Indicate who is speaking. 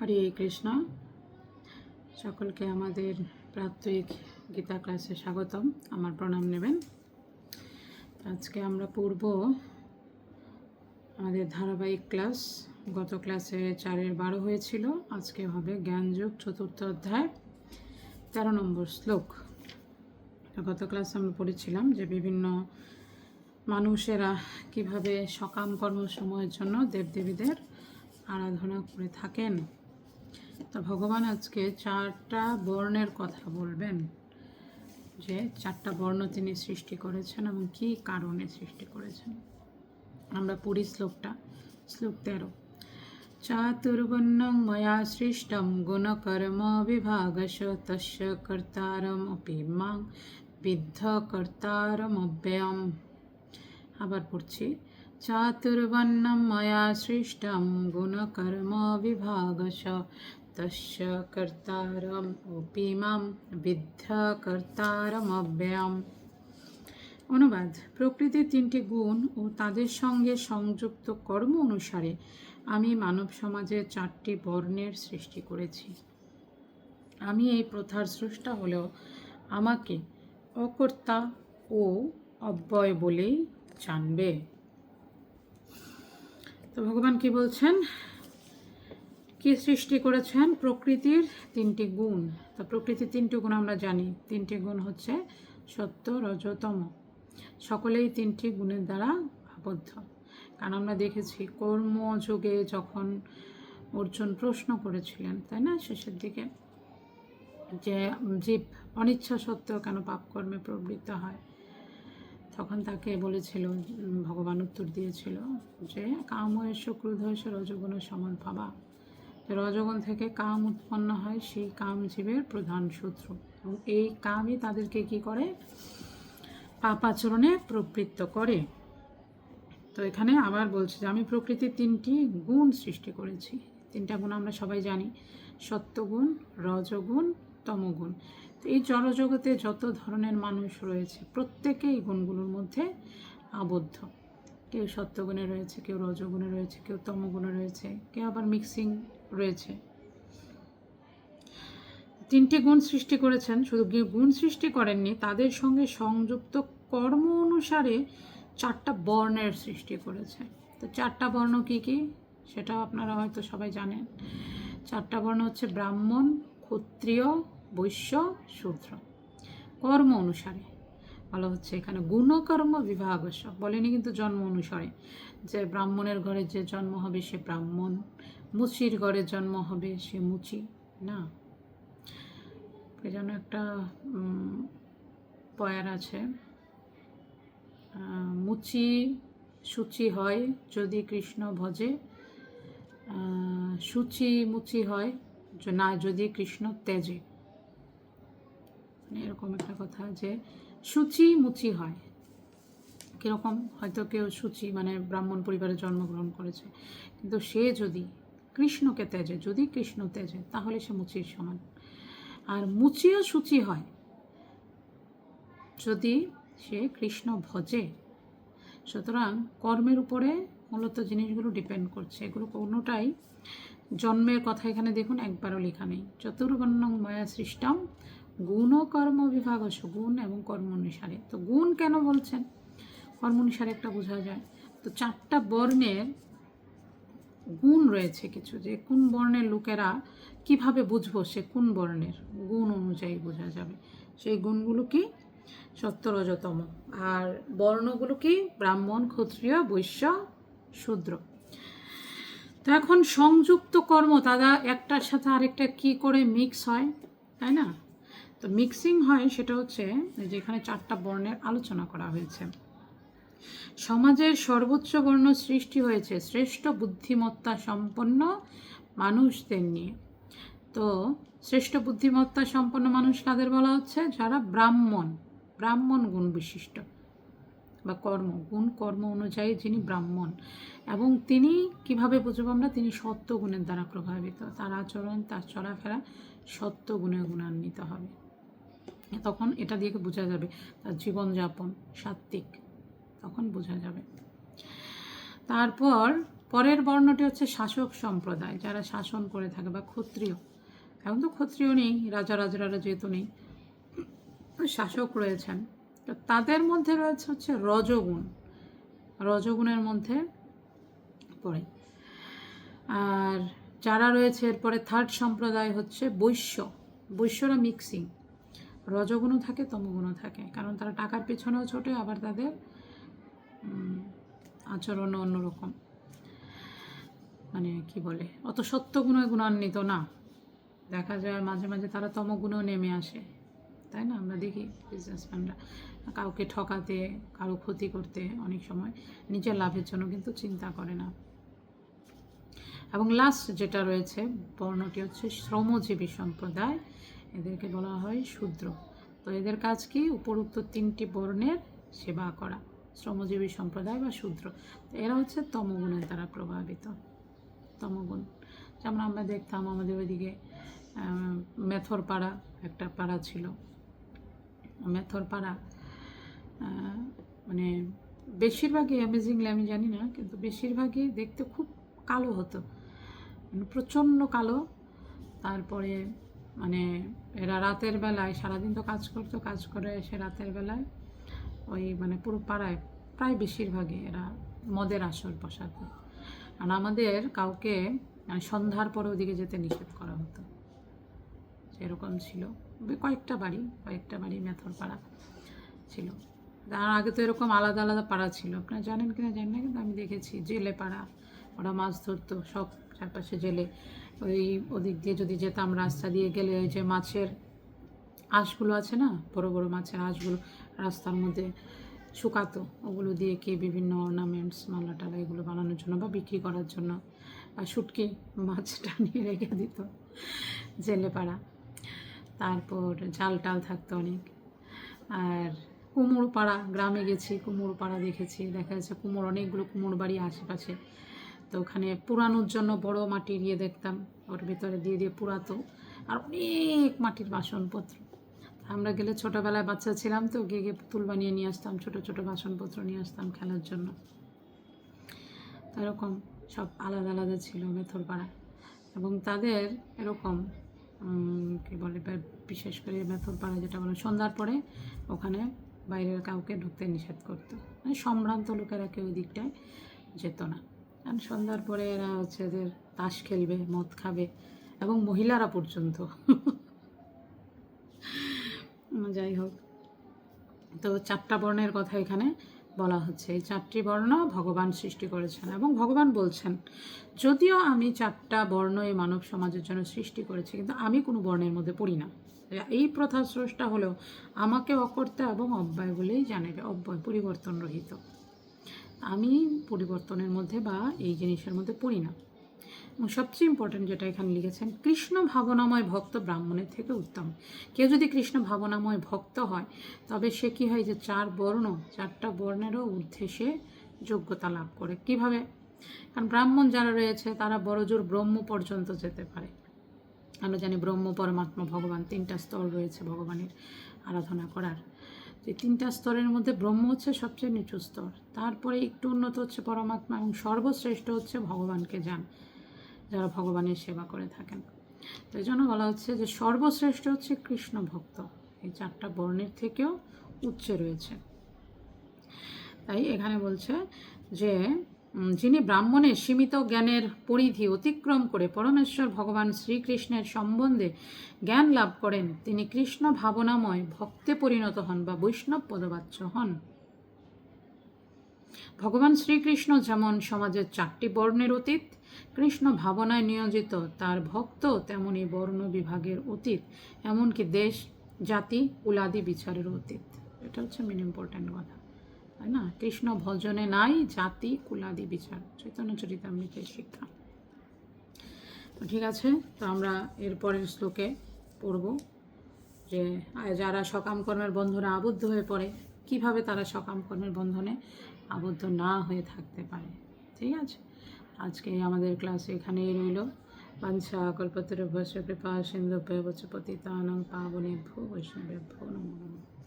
Speaker 1: হরে কৃষ্ণ। সকলকে আমাদের প্রাত্যহিক গীতা ক্লাসে স্বাগতম। আমার প্রণাম নেবেন। আজকে আমরা পূর্ব আমাদের ধারাবাহিক ক্লাস। গত ক্লাসে চারের বারো হয়েছিল। আজকে হবে জ্ঞানযোগ চতুর্থ অধ্যায়, তেরো নম্বর শ্লোক। গত ক্লাসে আমরা পড়েছিলাম যে বিভিন্ন মানুষেরা কীভাবে সকাম কর্মসময়ের জন্য দেবদেবীদের আরাধনা করে থাকেন। তো ভগবান আজকে চারটা বর্ণের কথা বলবেন, যে চারটা বর্ণ তিনি সৃষ্টি করেছেন এবং কী কারণে সৃষ্টি করেছেন। আমরা পুরী শ্লোকটা, শ্লোক তেরো। চাতুর্বর্ণং ময়া সৃষ্টম গুণকর্ম বিভাগশ তস্য কর্তারম অপি মাং বিদ্ধ কর্তারম অব্যয়ম আবার পড়ছি চাতুর্বর্ণম ময়া সৃষ্টম গুণকর্ম বিভাগশ তস্য কর্তারম অপি মাম অনুবাদ, প্রকৃতির তিনটি গুণ ও তাদের সঙ্গে সংযুক্ত কর্ম অনুসারে আমি মানব সমাজে চারটি বর্ণের সৃষ্টি করেছি। আমি এই প্রথার স্রষ্টা হলেও আমাকে অকর্তা ও অব্যয় বলেই জানবে। তো ভগবান কি বলছেন? কি সৃষ্টি করেছেন? প্রকৃতির তিনটি গুণ। তো প্রকৃতির তিনটি গুণ আমরা জানি। তিনটি গুণ হচ্ছে সত্য রজতম সকলেই তিনটি গুণের দ্বারা আবদ্ধ। কারণ আমরা দেখেছি কর্মযোগে যখন অর্জুন প্রশ্ন করেছিলেন, তাই না? শেষের দিকে, যে জীব অনিচ্ছা সত্ত্বেও কেন পাপকর্মে প্রবৃত্ত হয়? তখন তাকে বলেছিল, ভগবান উত্তর দিয়েছিল যে, কাম হয়েছে ক্রোধ হয়েছে রজগুণ সমান ভাবা। রজগুণ থেকে কাম উৎপন্ন হয়, সেই কাম জীবের প্রধান শত্রু। এবং এই কামই তাদেরকে কি করে? পাপাচরণে প্রবৃত্ত করে। তো এখানে আবার বলছি যে, আমি প্রকৃতির তিনটি গুণ সৃষ্টি করেছি। তিনটা গুণ আমরা সবাই জানি। সত্যগুণ, রজগুণ, তমগুণ। তো এই জড়জগতে যত ধরনের মানুষ রয়েছে প্রত্যেকে এই গুণগুলোর মধ্যে আবদ্ধ। কেউ সত্যগুণে রয়েছে, কেউ রজগুণে রয়েছে, কেউ তমগুণে রয়েছে, কেউ আবার মিক্সিং রয়েছে। তিনটি গুণ সৃষ্টি করেছেন, শুধু গুণ সৃষ্টি করেননি, তাদের সঙ্গে সংযুক্ত কর্ম অনুসারে চারটা বর্ণের সৃষ্টি করেছে। তো চারটা বর্ণ কি কি? সেটাও আপনারা হয়তো সবাই জানেন। চারটা বর্ণ হচ্ছে ব্রাহ্মণ, ক্ষত্রিয়, বৈশ্য, শূদ্র। কর্ম অনুসারে। বলা হচ্ছে এখানে। গুণকর্ম বিভাগস্য বলেনি কিন্তু জন্ম অনুসারে। যে ব্রাহ্মণের ঘরে যে জন্ম হবে, সে ব্রাহ্মণ। মুচির ঘরে জন্ম হবে, সে মুচি। না। যেন একটা পয়ার আছে। মুচি সূচি হয় যদি কৃষ্ণ ভজে। সূচি মুচি হয় না যদি কৃষ্ণ তেজে। মানে এরকম একটা কথা যে সূচি মুচি হয়। কীরকম হয়তো কেউ সূচি মানে ব্রাহ্মণ পরিবারে জন্মগ্রহণ করেছে, কিন্তু সে যদি কৃষ্ণকে তেজে যদি কৃষ্ণ তেজে তাহলে সে মুচির সমান। আর মুচিও সূচি হয়। যদি সে কৃষ্ণ ভজে, সুতরাং কর্মের উপরে মূলত জিনিসগুলো ডিপেন্ড করছে। এগুলো কোনোটাই জন্মের কথা এখানে দেখুন, একবারও লেখা নেই। চতুর্বর্ণ মায়া সৃষ্টম গুণ ও কর্ম বিভাগস গুণ এবং কর্ম অনুসারে। তো গুণ কেন বলছেন? কর্ম অনুসারে একটা বোঝা যায়। তো চারটা বর্ণের গুণ রয়েছে কিছু। যে কোন বর্ণের লোকেরা কীভাবে বুঝব সে কোন বর্ণের? গুণ অনুযায়ী বোঝা যাবে। সেই গুণগুলো কি? সত্য রজতম আর বর্ণগুলো কি? ব্রাহ্মণ, ক্ষত্রিয়, বৈশ্য, শূদ্র। তো এখন সংযুক্ত কর্ম, তারা একটার সাথে আরেকটা কি করে মিক্স হয়? তাই না? তো মিক্সিং হয় সেটা হচ্ছে এই যে এখানে চারটা বর্ণের আলোচনা করা হয়েছে। সমাজের সর্বোচ্চ বর্ণ সৃষ্টি হয়েছে শ্রেষ্ঠ বুদ্ধিমত্তা সম্পন্ন মানুষদের নিয়ে। তো শ্রেষ্ঠ বুদ্ধিমত্তা সম্পন্ন মানুষ কাদের বলা হচ্ছে? যারা ব্রাহ্মণ ব্রাহ্মণ গুণ বিশিষ্ট বা কর্ম, গুণ কর্ম অনুযায়ী যিনি ব্রাহ্মণ। এবং তিনি কীভাবে বুঝব আমরা? তিনি সত্য গুণের দ্বারা প্রভাবিত। তার আচরণ, তার চলাফেরা সত্য গুণে গুণান্বিত হবে। তখন এটা দিয়ে বোঝা যাবে তার জীবনযাপন সাত্ত্বিক। তখন বোঝা যাবে। তারপর পরের বর্ণটি হচ্ছে শাসক সম্প্রদায়, যারা শাসন করে থাকে বা ক্ষত্রিয়। এখন তো ক্ষত্রিয় নেই, রাজা রাজারা যেহেতু নেই, শাসক রয়েছেন। তো তাদের মধ্যে রয়েছে হচ্ছে রজগুণ। রজগুণের মধ্যে পড়ে। আর যারা রয়েছে, এরপরে থার্ড সম্প্রদায় হচ্ছে বৈশ্য। বৈশ্যরা মিক্সিং রজগুণও থাকে, তমগুণও থাকে। কারণ তারা টাকার পেছনেও ছোটে, আবার তাদের আচরণও অন্যরকম। মানে কি বলে, অত সত্যগুণে গুণান্বিত না। দেখা যায় মাঝে মাঝে তারা তমগুণেও নেমে আসে। তাই না? আমরা দেখি বিজনেসম্যানরা কাউকে ঠকাতে, কারও ক্ষতি করতে অনেক সময় নিজের লাভের জন্য কিন্তু চিন্তা করে না। এবং লাস্ট যেটা রয়েছে, বর্ণটি হচ্ছে শ্রমজীবী সম্প্রদায়। এদেরকে বলা হয় শূদ্র। তো এদের কাজ কি? উপরোক্ত তিনটি বর্ণের সেবা করা। শ্রমজীবী সম্প্রদায় বা শূদ্র। এরা হচ্ছে তমগুণের দ্বারা প্রভাবিত। তমগুণ। যেমন আমরা দেখতাম আমাদের ওইদিকে মেথর পাড়া একটা পাড়া ছিল। মেথর পাড়া মানে বেশিরভাগই অ্যামেজিংলি আমি জানি না, কিন্তু বেশিরভাগই দেখতে খুব কালো হতো। মানে প্রচণ্ড কালো। তারপরে মানে এরা রাতের বেলায়, সারাদিন তো কাজ করতো, কাজ করে এসে রাতের বেলায় ওই মানে পুরো পাড়ায়, প্রায় বেশিরভাগই এরা মদের আসর বসাতো। আর আমাদের কাউকে মানে সন্ধ্যার পরে ওদিকে যেতে নিষেধ করা হতো। সেরকম ছিল। কয়েকটা বাড়ি কয়েকটা বাড়ি মেথর পাড়া ছিল। তার আগে তো এরকম আলাদা আলাদা পাড়া ছিল। আপনারা জানেন কিনা জানেন না, কিন্তু আমি দেখেছি জেলে পাড়া, ওরা মাছ ধরতো, সব চারপাশে জেলে। ওই ওদিক দিয়ে যদি যেতাম, রাস্তা দিয়ে গেলে ওই যে মাছের আঁশগুলো আছে না, বড় বড় মাছের আঁশগুলো রাস্তার মধ্যে শুকাতো, ওগুলো দিয়ে কি বিভিন্ন অর্নামেন্টস মালা টালা এগুলো বানানোর জন্য বা বিক্রি করার জন্য বা শুটকি, মাছটা নিয়ে রেখে দিত জেলে পাড়া তারপর জাল টাল থাকতো অনেক। আর কুমোর পাড়া গ্রামে গেছি কুমোর পাড়া দেখেছি, দেখা যাচ্ছে কুমোর, অনেকগুলো কুমোর বাড়ি আশেপাশে। তো ওখানে পুরানোর জন্য বড় মাটির ইয়ে দেখতাম, ওর ভিতরে দিয়ে দিয়ে পুরাতো। আর অনেক মাটির বাসনপত্র। আমরা গেলে ছোটোবেলায় বাচ্চা ছিলাম তো, গিয়ে গিয়ে পুতুল বানিয়ে নিয়ে আসতাম, ছোটো ছোটো বাসনপত্র নিয়ে আসতাম খেলার জন্য। এরকম সব আলাদা আলাদা ছিল মেথর পাড়া এবং তাদের এরকম কি বলে বিশেষ করে মেথর পাড়া যেটা বলে, সন্ধ্যার পরে ওখানে বাইরের কাউকে ঢুকতে নিষেধ করতো। মানে সম্ভ্রান্ত লোকেরা কেউ দিকটায় যেত না। কারণ সন্ধ্যার পরে এরা হচ্ছে এদের তাস খেলবে, মদ খাবে এবং মহিলারা পর্যন্ত। যাই হোক। তো চারটা বর্ণের কথা এখানে বলা হচ্ছে। এই চারটি বর্ণ ভগবান সৃষ্টি করেছেন এবং ভগবান বলছেন, যদিও আমি চারটা বর্ণ এই মানব সমাজের জন্য সৃষ্টি করেছি, কিন্তু আমি কোনো বর্ণের মধ্যে পড়ি না। এই প্রথা স্রষ্টা হলেও আমাকে অকর্তা এবং অব্যয় বলেই জানাবে অব্যয় পরিবর্তন রহিত। আমি পরিবর্তনের মধ্যে বা এই জিনিসের মধ্যে পড়ি না। এবং সবচেয়ে ইম্পর্টেন্ট যেটা এখানে লিখেছেন, কৃষ্ণ ভাবনাময় ভক্ত ব্রাহ্মণের থেকে উত্তম। কেউ যদি কৃষ্ণ ভাবনাময় ভক্ত হয়, তবে সে কী হয় যে চার বর্ণ, চারটা বর্ণেরও ঊর্ধ্বে সে যোগ্যতা লাভ করে। কীভাবে? কারণ ব্রাহ্মণ যারা রয়েছে, তারা বড়জোর ব্রহ্ম পর্যন্ত যেতে পারে। আমরা জানি ব্রহ্ম, পরমাত্মা, ভগবান, তিনটা স্তর রয়েছে ভগবানের আরাধনা করার। এই তিনটা স্তরের মধ্যে ব্রহ্ম হচ্ছে সবচেয়ে নিচু স্তর। তারপরে একটু উন্নত হচ্ছে পরমাত্মা এবং সর্বশ্রেষ্ঠ হচ্ছে ভগবানকে যান, যারা ভগবানের সেবা করে থাকেন। তো এই জন্য বলা হচ্ছে যে সর্বশ্রেষ্ঠ হচ্ছে কৃষ্ণ ভক্ত। এই চারটা বর্ণের থেকেও উচ্চে রয়েছে। তাই এখানে বলছে যে যিনি ব্রাহ্মণের সীমিত জ্ঞানের পরিধি অতিক্রম করে পরমেশ্বর ভগবান শ্রীকৃষ্ণের সম্বন্ধে জ্ঞান লাভ করেন, তিনি কৃষ্ণ ভাবনাময় ভক্তে পরিণত হন বা বৈষ্ণব পদবাচ্য হন। ভগবান শ্রীকৃষ্ণ যেমন সমাজের চারটি বর্ণের অতীত, কৃষ্ণ ভাবনায় নিয়োজিত তার ভক্ত তেমনি বর্ণ বিভাগের অতীত, এমনকি দেশ, জাতি কুলাদি বিচারের অতীত। এটা হচ্ছে মেন ইম্পর্ট্যান্ট কথা। তাই না? কৃষ্ণ ভজনে নাই, জাতি কুলাদি বিচার। চৈতন্য চরিতামৃতের শিক্ষা। তো ঠিক আছে, তো আমরা এরপরের শ্লোকে পড়ব যে যারা সকাম কর্মের বন্ধনে আবদ্ধ হয়ে পড়ে, কীভাবে তারা সকাম কর্মের বন্ধনে আবদ্ধ না হয়ে থাকতে পারে? ঠিক আছে? আজকে আমাদের ক্লাস এখানেই রইল। বাঞ্ছা কল্পতরু ভস্য কৃপা সিন্ধু পতিতানং পাবনেভ্যো বৈষ্ণবেভ্যো নমো নমঃ।